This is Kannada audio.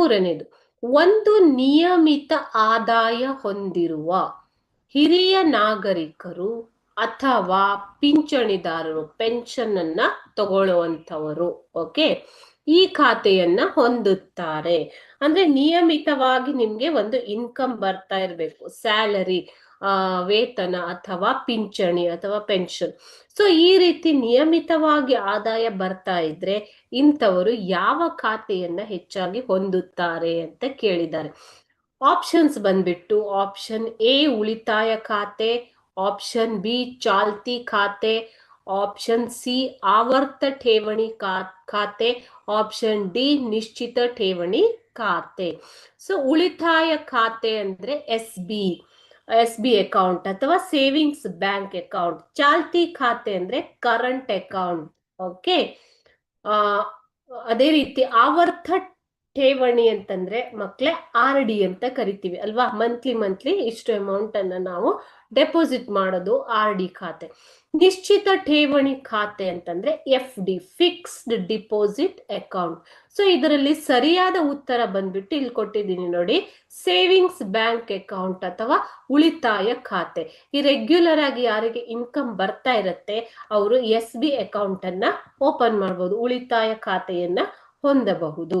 ಮೂರನೇದು, ಒಂದು ನಿಯಮಿತ ಆದಾಯ ಹೊಂದಿರುವ ಹಿರಿಯ ನಾಗರಿಕರು ಅಥವಾ ಪಿಂಚಣಿದಾರರು ಪೆನ್ಷನ್ ಅನ್ನ ತಗೊಳ್ಳುವಂಥವರು, ಓಕೆ? ಈ ಖಾತೆಯನ್ನ ಹೊಂದುತ್ತಾರೆ. ಅಂದ್ರೆ ನಿಯಮಿತವಾಗಿ ನಿಮ್ಗೆ ಒಂದು ಇನ್ಕಮ್ ಬರ್ತಾ ಇರಬೇಕು, ಸ್ಯಾಲರಿ. ವೇತನ ಅಥವಾ ಪಿಂಚಣಿ ಅಥವಾ ಪೆನ್ಷನ್. ಸೊ ಈ ರೀತಿ ನಿಯಮಿತವಾಗಿ ಆದಾಯ ಬರ್ತಾ ಇದ್ರೆ ಇಂಥವರು ಯಾವ ಖಾತೆಯನ್ನ ಹೆಚ್ಚಾಗಿ ಹೊಂದುತ್ತಾರೆ ಅಂತ ಕೇಳಿದ್ದಾರೆ. ಆಪ್ಷನ್ಸ್ ಬಂದ್ಬಿಟ್ಟು ಆಪ್ಷನ್ ಎ ಉಳಿತಾಯ ಖಾತೆ ಆಪ್ಷನ್ ಬಿ ಚಾಲ್ತಿ ಖಾತೆ ಆಪ್ಷನ್ ಸಿ ಆವರ್ತ ಠೇವಣಿ ಖಾತೆ ಆಪ್ಷನ್ ಡಿ ನಿಶ್ಚಿತ ಠೇವಣಿ ಖಾತೆ. ಸೊ ಉಳಿತಾಯ ಖಾತೆ ಅಂದ್ರೆ S B S B account ಅಥವಾ ಸೇವಿಂಗ್ಸ್ ಬ್ಯಾಂಕ್ ಅಕೌಂಟ್ ಚಾಲ್ತಿ ಖಾತೆ ಅಂದ್ರೆ ಕರೆಂಟ್ ಅಕೌಂಟ್ ಓಕೆ ಆ, ಅದೇ ರೀತಿ ಆವರ್ತ ಠೇವಣಿ ಅಂತಂದ್ರೆ ಮಕ್ಳೆ ಆರ್ ಡಿ ಅಂತ ಕರಿತೀವಿ ಅಲ್ವಾ? ಮಂತ್ಲಿ ಮಂತ್ಲಿ ಇಷ್ಟು ಅಮೌಂಟ್ ಅನ್ನ ನಾವು ಡೆಪಾಸಿಟ್ ಮಾಡೋದು ಆರ್ ಡಿ ಖಾತೆ. ನಿಶ್ಚಿತ ಠೇವಣಿ ಖಾತೆ ಅಂತಂದ್ರೆ F D fixed deposit account so ಇದರಲ್ಲಿ ಸರಿಯಾದ ಉತ್ತರ ಬಂದ್ಬಿಟ್ಟು ಇಲ್ಲಿ ಕೊಟ್ಟಿದ್ದೀನಿ ನೋಡಿ ಸೇವಿಂಗ್ಸ್ ಬ್ಯಾಂಕ್ ಅಕೌಂಟ್ ಅಥವಾ ಉಳಿತಾಯ ಖಾತೆ. ಈ ರೆಗ್ಯುಲರ್ ಆಗಿ ಯಾರಿಗೆ ಇನ್ಕಮ್ ಬರ್ತಾ ಇರತ್ತೆ, ಅವರು ಎಸ್ ಬಿ ಅಕೌಂಟ್ ಅನ್ನ ಓಪನ್ ಮಾಡಬಹುದು ಉಳಿತಾಯ ಖಾತೆಯನ್ನ ಹೊಂದಬಹುದು.